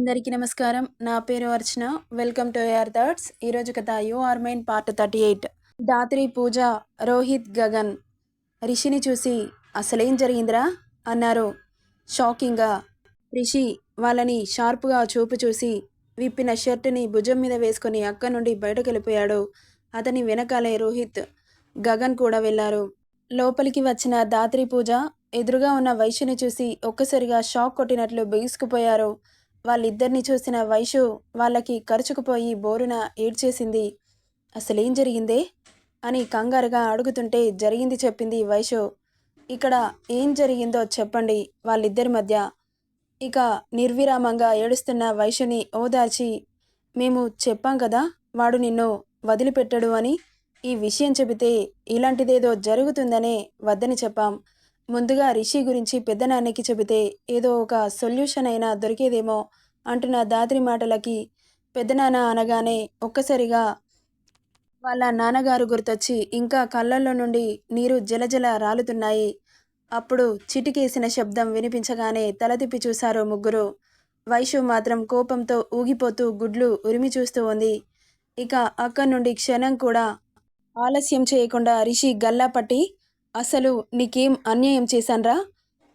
అందరికీ నమస్కారం. నా పేరు Archana. Welcome to AR thirds ఈరోజు కథ you are mine part thirty eight Dhatri Pooja Rohit Gagan. రిషిని చూసి అసలేం జరిగిందిరా? అన్నారు. షాకింగ్గా రిషి వాళ్ళని షార్ప్గా చూపు చూసి విప్పిన షర్టుని భుజం మీద వేసుకొని అక్క నుండి బయటకు వెళ్ళిపోయాడు అతని వెనకాలే రోహిత్ గగన్ కూడా వెళ్ళారు. లోపలికి వచ్చిన దాత్రి పూజ ఎదురుగా ఉన్న వైశ్యని చూసి ఒక్కసారిగా షాక్ కొట్టినట్లు బిగుసుకుపోయారు. వాళ్ళిద్దరిని చూసిన వైషు వాళ్ళకి కరుచుకుపోయి బోరున ఏడ్చేసింది. అసలేం జరిగిందే? అని కంగారుగా అడుగుతుంటే జరిగింది చెప్పింది వైషు. ఇక్కడ ఏం జరిగిందో చెప్పండి వాళ్ళిద్దరి మధ్య. ఇక నిర్విరామంగా ఏడుస్తున్న వైషుని ఓదార్చి మేము చెప్పాం కదా వాడు నిన్ను వదిలిపెట్టడు అని. ఈ విషయం చెబితే ఇలాంటిదేదో జరుగుతుందనే వద్దని చెప్పాం. ముందుగా రిషి గురించి పెద్దనాన్నకి చెబితే ఏదో ఒక సొల్యూషన్ అయినా దొరికేదేమో అంటున్న దాద్రి మాటలకి పెద్దనాన్న అనగానే ఒక్కసారిగా వాళ్ళ నాన్నగారు గుర్తొచ్చి ఇంకా కళ్ళల్లో నుండి నీరు జలజల రాలుతున్నాయి. అప్పుడు చిటికేసిన శబ్దం వినిపించగానే తల తిప్పి చూశారు ముగ్గురు. వైషు మాత్రం కోపంతో ఊగిపోతూ గుడ్లు ఉరిమి చూస్తూ ఉంది. ఇక అక్కడి నుండి క్షణం కూడా ఆలస్యం చేయకుండా రిషి గల్లా పట్టి అసలు నీకేం అన్యాయం చేశాన్రా?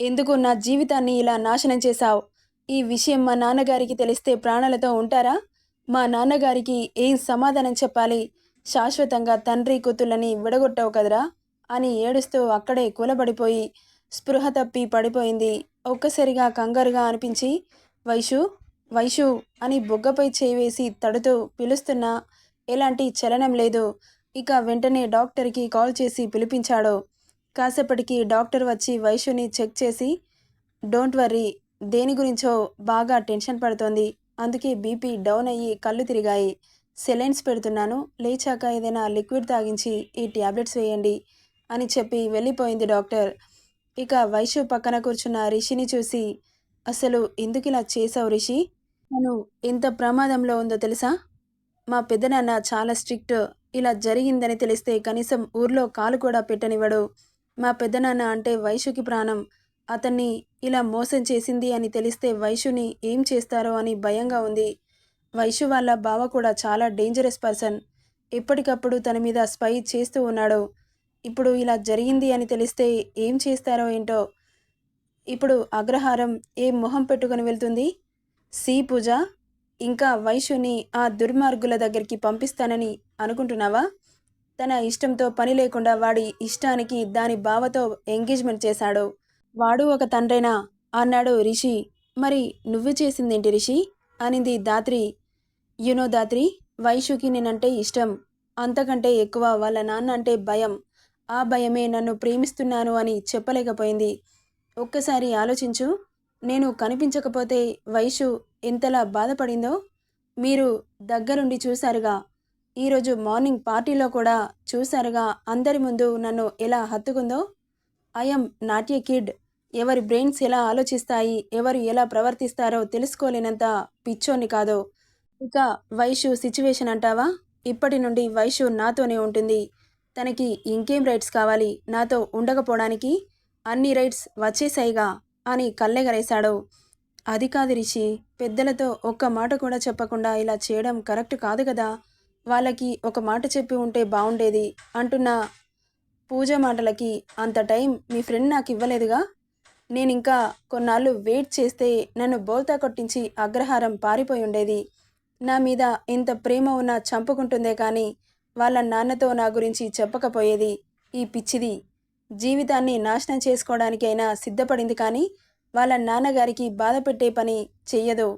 ఎందుకు నా జీవితాన్ని ఇలా నాశనం చేశావు. ఈ విషయం మా నాన్నగారికి తెలిస్తే ప్రాణాలతో ఉంటారా? మా నాన్నగారికి ఏం సమాధానం చెప్పాలి? శాశ్వతంగా తండ్రి కూతుళ్ళని విడగొట్టావు కదరా? అని ఏడుస్తూ అక్కడే కూలబడిపోయి స్పృహ తప్పి పడిపోయింది. ఒక్కసారిగా కంగారుగా అనిపించి వైషు వైషు అని బొగ్గపై చేవేసి తడుతూ పిలుస్తున్నా ఎలాంటి చలనం లేదు. ఇక వెంటనే డాక్టర్కి కాల్ చేసి పిలిపించాడు. కాసేపటికి డాక్టర్ వచ్చి వైశ్యుని చెక్ చేసి డోంట్ వర్రీ దేని గురించో బాగా టెన్షన్ పడుతోంది. అందుకే బీపీ డౌన్ అయ్యి కళ్ళు తిరిగాయి. సెలైన్స్ పెడుతున్నాను. లేచాక ఏదైనా లిక్విడ్ తాగించి ఈ ట్యాబ్లెట్స్ వేయండి అని చెప్పి వెళ్ళిపోయింది డాక్టర్. ఇక వైశ్యు పక్కన కూర్చున్న రిషిని చూసి అసలు ఎందుకు ఇలా చేసావు రిషి? తను ఎంత ప్రమాదంలో ఉందో తెలుసా? మా పెద్దనాన్న చాలా స్ట్రిక్ట్. ఇలా జరిగిందని తెలిస్తే కనీసం ఊర్లో కాలు కూడా పెట్టనివ్వడు. మా పెద్దనాన్న అంటే వైశుకి ప్రాణం. అతన్ని ఇలా మోసం చేసింది అని తెలిస్తే వైశ్యుని ఏం చేస్తారో అని భయంగా ఉంది. వైశు వాళ్ళ బావ కూడా చాలా డేంజరస్ పర్సన్ ఎప్పటికప్పుడు తన మీద స్పై చేస్తూ ఉన్నాడు. ఇప్పుడు ఇలా జరిగింది అని తెలిస్తే ఏం చేస్తారో ఏంటో? ఇప్పుడు అగ్రహారం ఏ మొహం పెట్టుకుని వెళ్తుంది? సి పూజ ఇంకా వైశ్యుని ఆ దుర్మార్గుల దగ్గరికి పంపిస్తానని అనుకుంటున్నావా? తన ఇష్టంతో పని లేకుండా వాడి ఇష్టానికి దాని బావతో ఎంగేజ్మెంట్ చేశాడు. వాడు ఒక తండ్రేనా? అన్నాడు రిషి. మరి నువ్వు చేసిందేంటి రిషి? అనింది దాత్రి. యునో దాత్రి వైషుకి నేనంటే ఇష్టం. అంతకంటే ఎక్కువ వాళ్ళ నాన్న అంటే భయం. ఆ భయమే నన్ను ప్రేమిస్తున్నాను అని చెప్పలేకపోయింది. ఒక్కసారి ఆలోచించు. నేను కనిపించకపోతే వైషు ఎంతలా బాధపడిందో? మీరు దగ్గరుండి చూశారుగా. ఈరోజు మార్నింగ్ పార్టీలో కూడా చూశారుగా అందరి ముందు నన్ను ఎలా హత్తుకుందో. ఐఎమ్ నాట్య కిడ్ ఎవరి బ్రెయిన్స్ ఎలా ఆలోచిస్తాయి ఎవరు ఎలా ప్రవర్తిస్తారో తెలుసుకోలేనంత పిచ్చోని కాదో. ఇక వైషు సిచ్యువేషన్ అంటావా? ఇప్పటి నుండి వైషు నాతోనే ఉంటుంది. తనకి ఇంకేం రైట్స్ కావాలి? నాతో ఉండకపోవడానికి అన్ని రైట్స్ వచ్చేసాయిగా అని కళ్ళెగరేశాడు. అది కాదు రిషి పెద్దలతో ఒక్క మాట కూడా చెప్పకుండా ఇలా చేయడం కరెక్ట్ కాదు కదా. వాళ్ళకి ఒక మాట చెప్పి ఉంటే బాగుండేది అంటున్న పూజ మాటలకి అంత టైం మీ ఫ్రెండ్ నాకు ఇవ్వలేదుగా? నేను ఇంకా కొన్నాళ్ళు వెయిట్ చేస్తే నన్ను బోల్తా కొట్టించి అగ్రహారం పారిపోయి ఉండేది. నా మీద ఇంత ప్రేమ ఉన్నా చంపుకుంటుందే కానీ వాళ్ళ నాన్నతో నా గురించి చెప్పకపోయేది ఈ పిచ్చిది. జీవితాన్ని నాశనం చేసుకోవడానికైనా సిద్ధపడింది కానీ వాళ్ళ నాన్నగారికి బాధ పెట్టే పని చెయ్యదు.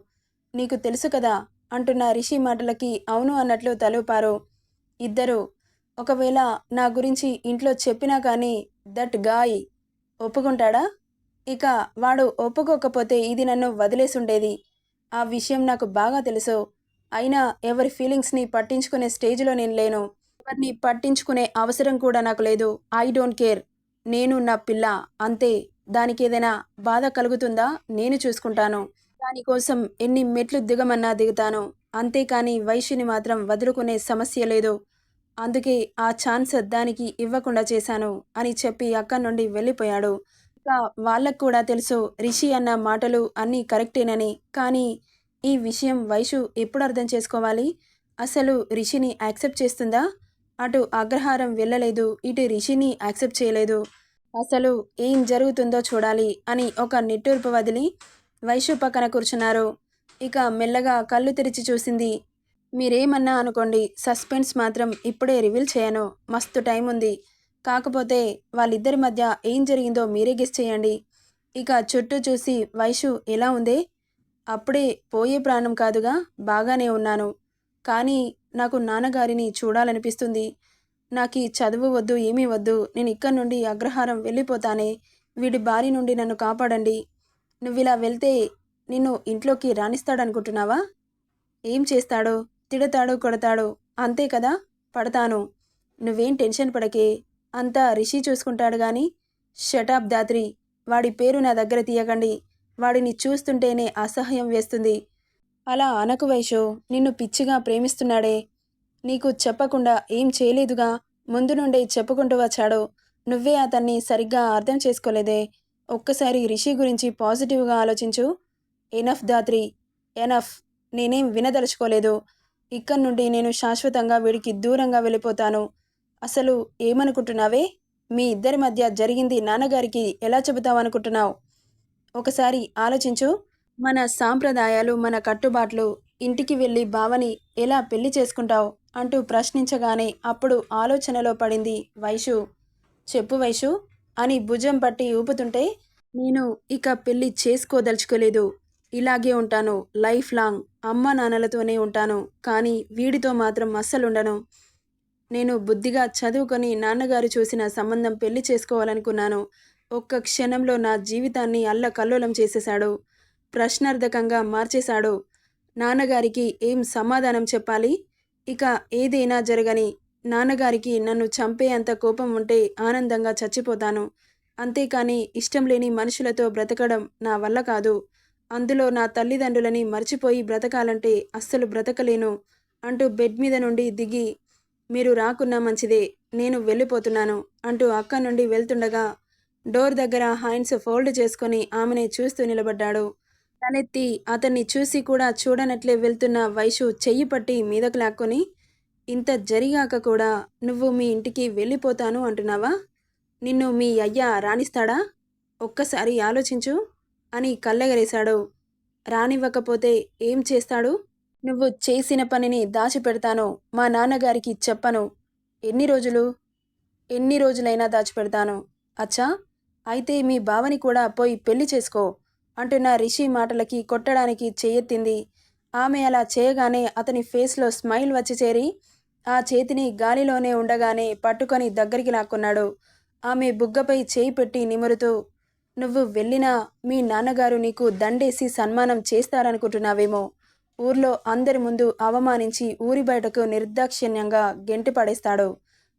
నీకు తెలుసు కదా అంటున్న రిషి మాటలకి అవును అన్నట్లు తలూపారు. ఇద్దరు ఒకవేళ నా గురించి ఇంట్లో చెప్పినా కానీ దట్ గాయ్ ఒప్పుకుంటాడా? ఇక వాడు ఒప్పుకోకపోతే ఇది నన్ను వదిలేసుండేది. ఆ విషయం నాకు బాగా తెలుసు. అయినా ఎవరి ఫీలింగ్స్ని పట్టించుకునే స్టేజ్లో నేను లేను. ఎవరిని పట్టించుకునే అవసరం కూడా నాకు లేదు. I don't care. నేను నా పిల్ల. అంతే. దానికి ఏదైనా బాధ కలుగుతుందా? నేను చూసుకుంటాను. దానికోసం ఎన్ని మెట్లు దిగమన్నా దిగుతాను అంతేకాని వైశ్యుని మాత్రం వదులుకునే సమస్య లేదు. అందుకే ఆ ఛాన్స్ దానికి ఇవ్వకుండా చేశాను అని చెప్పి అక్కడి నుండి వెళ్ళిపోయాడు. ఇంకా వాళ్ళకు కూడా తెలుసు రిషి అన్న మాటలు అన్నీ కరెక్టేనని. కానీ ఈ విషయం వైషు ఎప్పుడు అర్థం చేసుకోవాలి? అసలు రిషిని యాక్సెప్ట్ చేస్తుందా? అటు అగ్రహారం వెళ్ళలేదు ఇటు రిషిని యాక్సెప్ట్ చేయలేదు. అసలు ఏం జరుగుతుందో చూడాలి అని ఒక నిట్టూర్పు వదిలి వైషు పక్కన కూర్చున్నారు ఇక మెల్లగా కళ్ళు తెరిచి చూసింది మీరేమన్నా అనుకోండి సస్పెన్స్ మాత్రం ఇప్పుడే రివీల్ చేయను. మస్తు టైం ఉంది కాకపోతే వాళ్ళిద్దరి మధ్య ఏం జరిగిందో మీరే గెస్ చేయండి. ఇక చుట్టూ చూసి వైషు ఎలా ఉందే? అప్పుడే పోయే ప్రాణం కాదుగా? బాగానే ఉన్నాను. కానీ నాకు నాన్నగారిని చూడాలనిపిస్తుంది. నాకు ఈ చదువు వద్దు ఏమీ వద్దు. నేను ఇక్కడి నుండి అగ్రహారం వెళ్ళిపోతానే. వీడి బారి నుండి నన్ను కాపాడండి. నువ్వు ఇలా వెళ్తే నిన్ను ఇంట్లోకి రాణిస్తాడనుకుంటున్నావా ఏం చేస్తాడో? తిడతాడో? కొడతాడో? అంతే కదా? పడతాను. నువ్వేం టెన్షన్ పడకే. అంతా రిషి చూసుకుంటాడు గాని. Shut up Dhatri. వాడి పేరు నా దగ్గర తీయకండి. వాడిని చూస్తుంటేనే అసహ్యం వేస్తుంది. అలా అనకు వైషో నిన్ను పిచ్చిగా ప్రేమిస్తున్నాడే. నీకు చెప్పకుండా ఏం చేయలేదుగా? ముందు నుండే చెప్పుకుంటూ వచ్చాడో. నువ్వే అతన్ని సరిగ్గా అర్థం చేసుకోలేదే. ఒక్కసారి రిషి గురించి పాజిటివ్గా ఆలోచించు. ఎనఫ్ దాత్రి ఎనఫ్ నేనేం వినదలుచుకోలేదు. ఇక్కడి నుండి నేను శాశ్వతంగా వీడికి దూరంగా వెళ్ళిపోతాను. అసలు ఏమనుకుంటున్నావే? మీ ఇద్దరి మధ్య జరిగింది నాన్నగారికి ఎలా చెబుతావనుకుంటున్నావు? ఒకసారి ఆలోచించు. మన సాంప్రదాయాలు మన కట్టుబాట్లు ఇంటికి వెళ్ళి బావని ఎలా పెళ్ళి చేసుకుంటావు? అంటూ ప్రశ్నించగానే అప్పుడు ఆలోచనలో పడింది వైషు. చెప్పు వైషు. అని భుజం పట్టి ఊపుతుంటే నేను ఇక పెళ్ళి చేసుకోదలుచుకోలేదు. ఇలాగే ఉంటాను లైఫ్ లాంగ్. అమ్మ నాన్నలతోనే ఉంటాను కానీ వీడితో మాత్రం అస్సలుండను. నేను బుద్ధిగా చదువుకొని నాన్నగారు చూసిన సంబంధం పెళ్ళి చేసుకోవాలనుకున్నాను. ఒక్క క్షణంలో నా జీవితాన్ని అల్లకల్లోలం చేసేశాడు. ప్రశ్నార్థకంగా మార్చేశాడు. నాన్నగారికి ఏం సమాధానం చెప్పాలి? ఇక ఏదైనా జరగని నాన్నగారికి నన్ను చంపే అంత కోపం ఉంటే ఆనందంగా చచ్చిపోతాను. అంతేకాని ఇష్టం లేని మనుషులతో బ్రతకడం నా వల్ల కాదు. అందులో నా తల్లిదండ్రులని మర్చిపోయి బ్రతకాలంటే అస్సలు బ్రతకలేను అంటూ బెడ్ మీద నుండి దిగి మీరు రాకున్నా మంచిదే నేను వెళ్ళిపోతున్నాను అంటూ అక్క నుండి వెళ్తుండగా డోర్ దగ్గర హ్యాండ్స్ ఫోల్డ్ చేసుకొని ఆమెనే చూస్తూ నిలబడ్డాడు. తలెత్తి అతన్ని చూసి కూడా చూడనట్లే వెళ్తున్న వైషు చెయ్యి పట్టి మీదకు లాక్కొని ఇంత జరిగాక కూడా నువ్వు మీ ఇంటికి వెళ్ళిపోతాను అంటున్నావా? నిన్ను మీ అయ్య రాణిస్తాడా? ఒక్కసారి ఆలోచించు అని కళ్ళెగరేశాడు. రానివ్వకపోతే ఏం చేస్తాడు? నువ్వు చేసిన పనిని దాచిపెడతాను మా నాన్నగారికి చెప్పను. ఎన్ని రోజులు? ఎన్ని రోజులైనా దాచిపెడతాను. అచ్చా అయితే మీ బావని కూడా పోయి పెళ్ళి చేసుకో అంటున్న రిషి మాటలకి కొట్టడానికి చేయెత్తింది ఆమె అలా చేయగానే అతని ఫేస్లో స్మైల్ వచ్చి చేరి ఆ చేతిని గాలిలోనే ఉండగానే పట్టుకొని దగ్గరికి లాక్కున్నాడు. ఆమె బుగ్గపై చేయి పెట్టి నిమురుతూ నువ్వు వెళ్ళినా మీ నాన్నగారు నీకు దండేసి సన్మానం చేస్తారనుకుంటున్నావేమో. ఊర్లో అందరి ముందు అవమానించి ఊరి బయటకు నిర్దాక్షిణ్యంగా గెంటి పడేస్తాడు.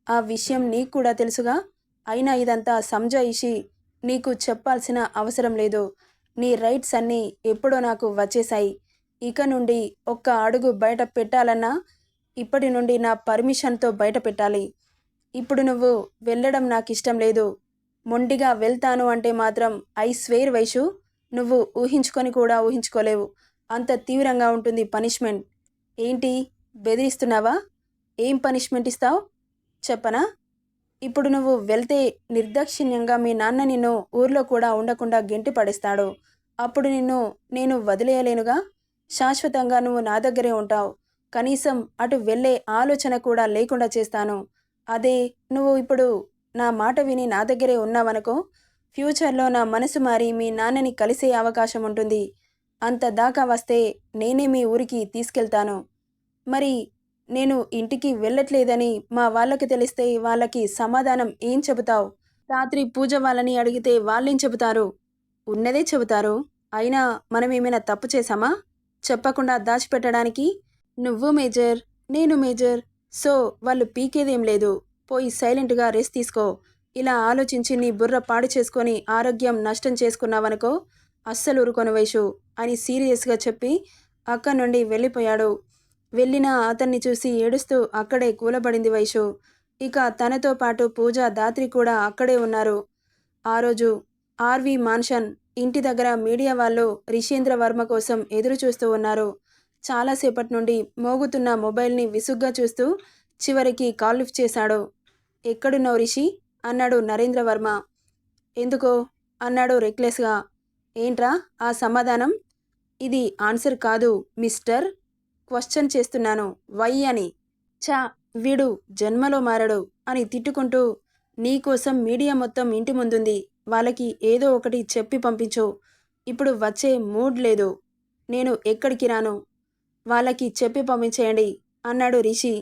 ఆ విషయం నీకు కూడా తెలుసుగా? అయినా ఇదంతా సంజాయిషి. నీకు చెప్పాల్సిన అవసరం లేదు. నీ రైట్స్ అన్నీ ఎప్పుడో నాకు వచ్చేశాయి. ఇక నుండి ఒక్క అడుగు బయట పెట్టాలన్నా ఇప్పటి నుండి నా పర్మిషన్తో బయట పెట్టాలి. ఇప్పుడు నువ్వు వెళ్ళడం నాకు ఇష్టం లేదు. మొండిగా వెళ్తాను అంటే మాత్రం ఐ స్వేర్ వైషు నువ్వు ఊహించుకొని కూడా ఊహించుకోలేవు. అంత తీవ్రంగా ఉంటుంది పనిష్మెంట్. ఏంటి? బెదిరిస్తున్నావా? ఏం పనిష్మెంట్ ఇస్తావు? చెప్పనా? ఇప్పుడు నువ్వు వెళ్తే నిర్దాక్షిణ్యంగా మీ నాన్న నిన్ను ఊర్లో కూడా ఉండకుండా గెంటి పడేస్తాడు. అప్పుడు నిన్ను నేను వదిలేయలేనుగా? శాశ్వతంగా నువ్వు నా దగ్గరే ఉంటావు. కనీసం అటు వెళ్ళే ఆలోచన కూడా లేకుండా చేస్తాను. అదే నువ్వు ఇప్పుడు నా మాట విని నా దగ్గరే ఉన్నావనుకో ఫ్యూచర్లో నా మనసు మారి మీ నాన్నని కలిసే అవకాశం ఉంటుంది. అంత దాకా వస్తే నేనే మీ ఊరికి తీసుకెళ్తాను. మరి నేను ఇంటికి వెళ్ళట్లేదని మా వాళ్ళకి తెలిస్తే వాళ్ళకి సమాధానం ఏం చెబుతావు? రాత్రి పూజ వాళ్ళని అడిగితే వాళ్ళేం చెబుతారు? ఉన్నదే చెబుతారు. అయినా మనం ఏమైనా తప్పు చేశామా? చెప్పకుండా దాచిపెట్టడానికి నువ్వు మేజర్ నేను మేజర్. సో వాళ్ళు పీకేదేం లేదు. పోయి సైలెంట్గా రెస్ట్ తీసుకో. ఇలా ఆలోచించి నీ బుర్ర పాడు చేసుకొని ఆరోగ్యం నష్టం చేసుకున్నావనుకో అస్సలు ఊరుకొని వైషు అని సీరియస్గా చెప్పి అక్కడి నుండి వెళ్ళిపోయాడు. వెళ్ళిన అతన్ని చూసి ఏడుస్తూ అక్కడే కూలబడింది వైషు. ఇక తనతో పాటు పూజ దాత్రి కూడా అక్కడే ఉన్నారు. ఆ రోజు ఆర్వి మాన్షన్ ఇంటి దగ్గర మీడియా వాళ్ళు రిషేంద్ర వర్మ కోసం ఎదురు చూస్తూ ఉన్నారు. చాలాసేపటి నుండి మోగుతున్న మొబైల్ని విసుగ్గా చూస్తూ చివరికి కాల్ లిఫ్ట్ చేశాడు. ఎక్కడున్నావు రిషి? అన్నాడు నరేంద్ర వర్మ ఎందుకో? అన్నాడు రెక్లెస్గా. ఏంట్రా ఆ సమాధానం? ఇది ఆన్సర్ కాదు మిస్టర్. క్వశ్చన్ చేస్తున్నాను. వై అని. చా వీడు జన్మలో మారడు అని తిట్టుకుంటూ నీకోసం మీడియా మొత్తం ఇంటి ముందుంది. వాళ్ళకి ఏదో ఒకటి చెప్పి పంపించు. ఇప్పుడు వచ్చే మూడ్ లేదు. నేను ఎక్కడికి రాను? వాళ్ళకి చెప్పి పంపించేయండి అన్నాడు రిషి.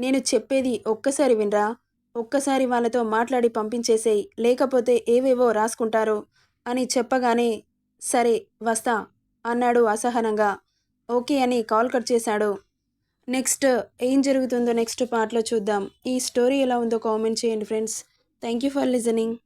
నేను చెప్పేది ఒక్కసారి వినరా? ఒక్కసారి వాళ్ళతో మాట్లాడి పంపించేసేయి లేకపోతే ఏవేవో రాసుకుంటారు అని చెప్పగానే సరే వస్తా అన్నాడు అసహనంగా. ఓకే అని కాల్ కట్ చేశాడు. నెక్స్ట్ ఏం జరుగుతుందో నెక్స్ట్ పార్ట్లో చూద్దాం. ఈ స్టోరీ ఎలా ఉందో కామెంట్ చేయండి friends. Thank you for listening.